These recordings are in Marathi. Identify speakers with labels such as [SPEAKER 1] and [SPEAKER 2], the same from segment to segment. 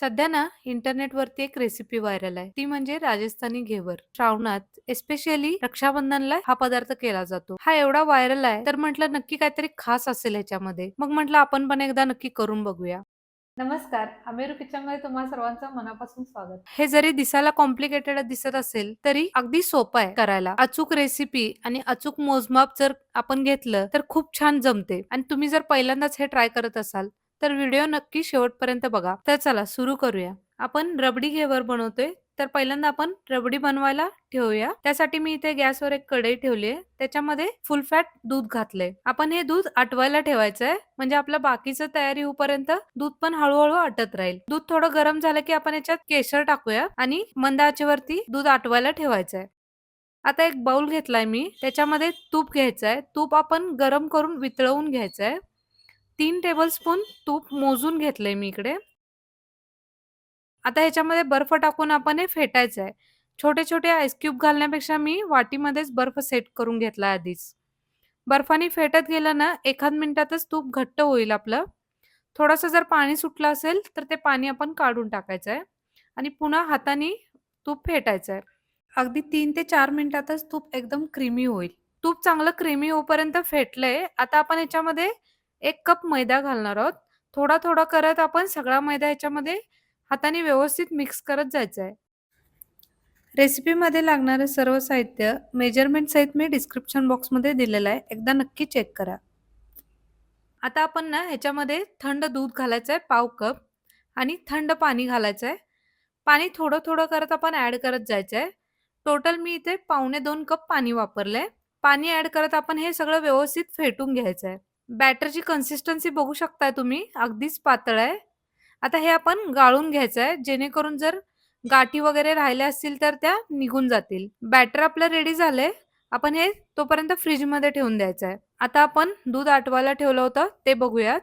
[SPEAKER 1] सध्या ना इंटरनेटवरती एक रेसिपी व्हायरल आहे. ती म्हणजे राजस्थानी घेवर. श्रावणात एस्पेशली रक्षाबंधनला हा पदार्थ केला जातो. हा एवढा व्हायरल आहे तर म्हटलं नक्की काहीतरी खास असेल ह्याच्यामध्ये. मग म्हटलं आपण पण एकदा नक्की करून बघूया. नमस्कार अमेरू किचनमध्ये तुम्हा सर्वांचं मनापासून स्वागत. हे जरी दिसायला कॉम्प्लिकेटेड दिसत असेल तरी अगदी सोपं आहे करायला. अचूक रेसिपी आणि अचूक मोजमाप जर आपण घेतलं तर खूप छान जमते. आणि तुम्ही जर पहिल्यांदाच हे ट्राय करत असाल तर व्हिडिओ नक्की शेवटपर्यंत बघा. तर चला सुरू करूया. आपण रबडी घेवर बनवतोय. तर पहिल्यांदा आपण रबडी बनवायला ठेवूया. त्यासाठी मी इथे गॅसवर एक कढई ठेवली आहे. त्याच्यामध्ये फुल फॅट दूध घातलंय. आपण हे दूध आटवायला ठेवायचंय. म्हणजे आपलं बाकीचं तयारी होईपर्यंत दूध पण हळूहळू आटत राहील. दूध थोडं गरम झालं की आपण याच्यात केशर टाकूया आणि मंद आचेवरती दूध आटवायला ठेवायचंय. आता एक बाउल घेतलाय मी. त्याच्यामध्ये तूप घ्यायचंय. तूप आपण गरम करून वितळवून घ्यायचंय. तीन टेबलस्पून तूप मोजून घेतलंय मी इकडे. आता ह्याच्यामध्ये बर्फ टाकून आपण हे फेटायचं आहे छोटे छोटे आईस्क्यूब घालण्यापेक्षा मी वाटीमध्येच बर्फ सेट करून घेतला आधीच. बर्फाने फेटत गेलं ना एखाद मिनिटातच तूप घट्ट होईल आपलं. थोडंसं जर पाणी सुटलं असेल तर ते पाणी आपण काढून टाकायचं आहे आणि पुन्हा हाताने तूप फेटायचं आहे अगदी तीन ते चार मिनिटातच तूप एकदम क्रीमी होईल. तूप चांगलं क्रीमी होईपर्यंत फेटलंय. आता आपण याच्यामध्ये एक कप मैदा घालणार आहोत. थोडा थोडा करत आपण सगळा मैदा याच्यामध्ये हाताने व्यवस्थित मिक्स करत जायचं आहे रेसिपीमध्ये लागणारं सर्व साहित्य मेजरमेंट सहित मी डिस्क्रिप्शन बॉक्समध्ये दिलेलं आहे. एकदा नक्की चेक करा. आता आपण ना ह्याच्यामध्ये थंड दूध घालायचं आहे पाव कप आणि थंड पाणी घालायचं आहे पाणी थोडं थोडं करत आपण ऍड करत जायचं आहे टोटल मी इथे पावणे दोन कप पाणी वापरलंय. पाणी ॲड करत आपण हे सगळं व्यवस्थित फेटून घ्यायचं आहे बॅटरची कन्सिस्टन्सी बघू शकताय तुम्ही. अगदीच पातळ आहे. आता हे आपण गाळून घ्यायचं आहे. जेणेकरून जर गाठी वगैरे राहिल्या असतील तर त्या निघून जातील. बॅटर आपलं रेडी झालंय. आपण हे तोपर्यंत फ्रीजमध्ये ठेवून द्यायचं आहे. आता आपण दूध आटवायला ठेवलं होतं. ते बघूयात.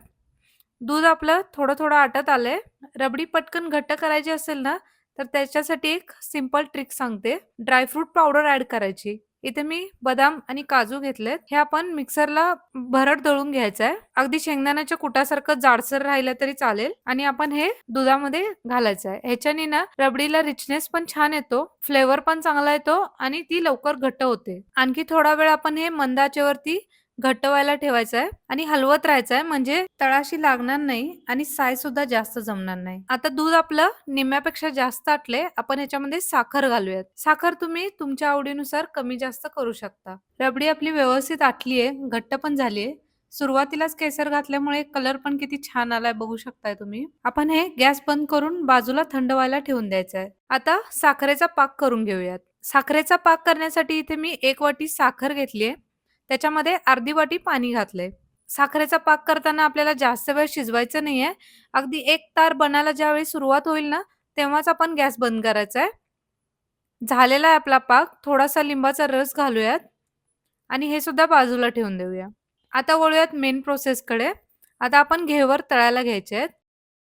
[SPEAKER 1] दूध आपलं थोडं थोडं आटत आलंय. रबडी पटकन घट्ट करायची असेल ना तर त्याच्यासाठी एक सिंपल ट्रिक सांगते. ड्रायफ्रूट पावडर ऍड करायची. इथे मी बदाम आणि काजू घेतलेत. हे आपण मिक्सरला भरड दळून घ्यायचं आहे अगदी शेंगदाण्याच्या कुटासारखं जाडसर राहिलं तरी चालेल. आणि आपण हे दुधामध्ये घालायचं आहे ह्याच्याने ना रबडीला रिचनेस पण छान येतो फ्लेवर पण चांगला येतो आणि ती लवकर घट्ट होते. आणखी थोडा वेळ आपण हे मंदाच्यावरती घट्ट व्हायला ठेवायचं आहे आणि हलवत राहायचं आहे म्हणजे तळाशी लागणार नाही आणि साय सुद्धा जास्त जमणार नाही. आता दूध आपलं निम्म्यापेक्षा जास्त आटले आपण याच्यामध्ये साखर घालूयात. साखर तुम्ही तुमच्या आवडीनुसार कमी जास्त करू शकता. रबडी आपली व्यवस्थित आटली आहे घट्ट पण झालीये. सुरुवातीलाच केसर घातल्यामुळे कलर पण किती छान आलाय बघू शकताय तुम्ही. आपण हे गॅस बंद करून बाजूला थंड व्हायला ठेवून द्यायचं आहे आता साखरेचा पाक करून घेऊयात. साखरेचा पाक करण्यासाठी इथे मी एक वाटी साखर घेतलीये. त्याच्यामध्ये अर्धी वाटी पाणी घातलंय. साखरेचा पाक करताना आपल्याला जास्त वेळ शिजवायचं नाहीये. अगदी एक तार बनायला ज्यावेळी सुरुवात होईल ना तेव्हाच आपण गॅस बंद करायचा आहे. झालेला आहे आपला पाक. थोडासा लिंबाचा रस घालूयात. आणि हे सुद्धा बाजूला ठेवून देऊया. आता वळूयात मेन प्रोसेसकडे आता आपण घेवर तळायला घ्यायचे आहेत.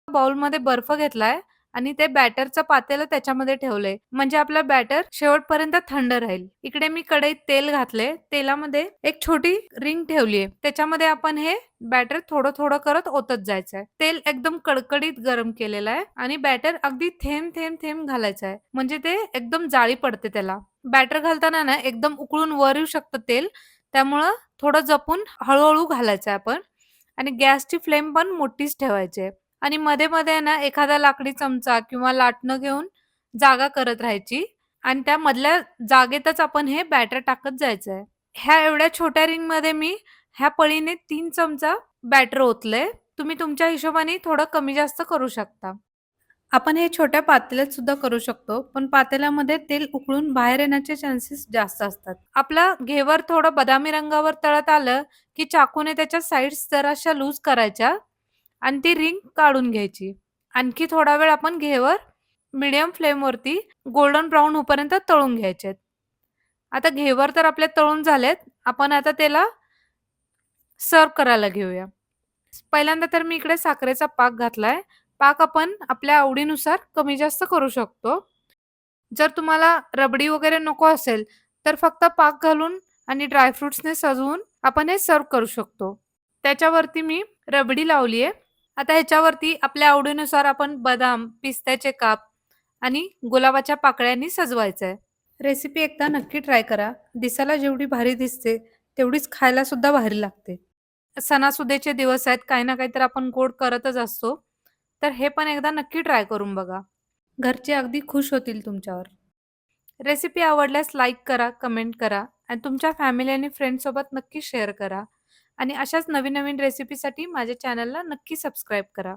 [SPEAKER 1] बाउलमध्ये बर्फ घेतलाय. आणि ते बॅटरचं पातेलं त्याच्यामध्ये ठेवलंय. म्हणजे आपलं बॅटर शेवटपर्यंत थंड राहील. इकडे मी कढईत तेल घातले तेलामध्ये एक छोटी रिंग ठेवलीये. त्याच्यामध्ये आपण हे बॅटर थोडं थोडं करत ओतत जायचंय. तेल एकदम कडकडीत गरम केलेलं आहे आणि बॅटर अगदी थेंब थेंब थेंब घालायचं आहे म्हणजे ते एकदम जाळी पडते त्याला. बॅटर घालताना ना एकदम उकळून वर येऊ शकतं तेल. त्यामुळं थोडं जपून हळूहळू घालायचं आहे आपण. आणि गॅसची फ्लेम पण मोठीच ठेवायची आहे. आणि मध्ये मध्ये ना एखादा लाकडी चमचा किंवा लाटणं घेऊन जागा करत राहायची. आणि त्या मधल्या जागेतच आपण हे बॅटर टाकत जायचंय. ह्या एवढ्या छोट्या रिंगमध्ये मी ह्या पळीने तीन चमचा बॅटर ओतलंय. तुम्ही तुमच्या हिशोबाने थोडं कमी जास्त करू शकता. आपण हे छोट्या पातेल्यात सुद्धा करू शकतो पण पातेल्यामध्ये तेल उकळून बाहेर येण्याचे चान्सेस जास्त असतात. आपला घेवर थोडं बदामी रंगावर तळत आलं की चाकूने त्याच्या साईड्स जराशा लूज करायच्या. आणि ती रिंग काढून घ्यायची. आणखी थोडा वेळ आपण घेवर मिडियम फ्लेमवरती गोल्डन ब्राऊन होपर्यंत तळून घ्यायचे. आता घेवर तर आपले तळून झालेत. आपण आता त्याला सर्व करायला घेऊया. पहिल्यांदा तर मी इकडे साखरेचा पाक घातलाय. पाक आपण आपल्या आवडीनुसार कमी जास्त करू शकतो. जर तुम्हाला रबडी वगैरे नको असेल तर फक्त पाक घालून आणि ड्रायफ्रुट्सने सजवून आपण हे सर्व करू शकतो. त्याच्यावरती मी रबडी लावली आहे आता ह्याच्यावरती आपल्या आवडीनुसार आपण बदाम, पिस्त्याचे काप आणि गुलाबाच्या पाकळ्यांनी सजवायचं आहे. रेसिपी एकदा नक्की ट्राय करा. दिसायला जेवढी भारी दिसते, तेवढीच खायला सुद्धा भारी लागते. सणासुदेचे दिवस आहेत, काही ना काहीतरी आपण गोड करतच असतो. तर हे पण एकदा नक्की ट्राय करून बघा. घरचे अगदी खुश होतील तुमच्यावर. रेसिपी आवडल्यास लाईक करा, कमेंट करा आणि तुमच्या फॅमिली आणि फ्रेंडसोबत नक्की शेअर करा. आणि अशाच नवीन-नवीन रेसिपीसाठी माझ्या चॅनलला नक्की सबस्क्राईब करा.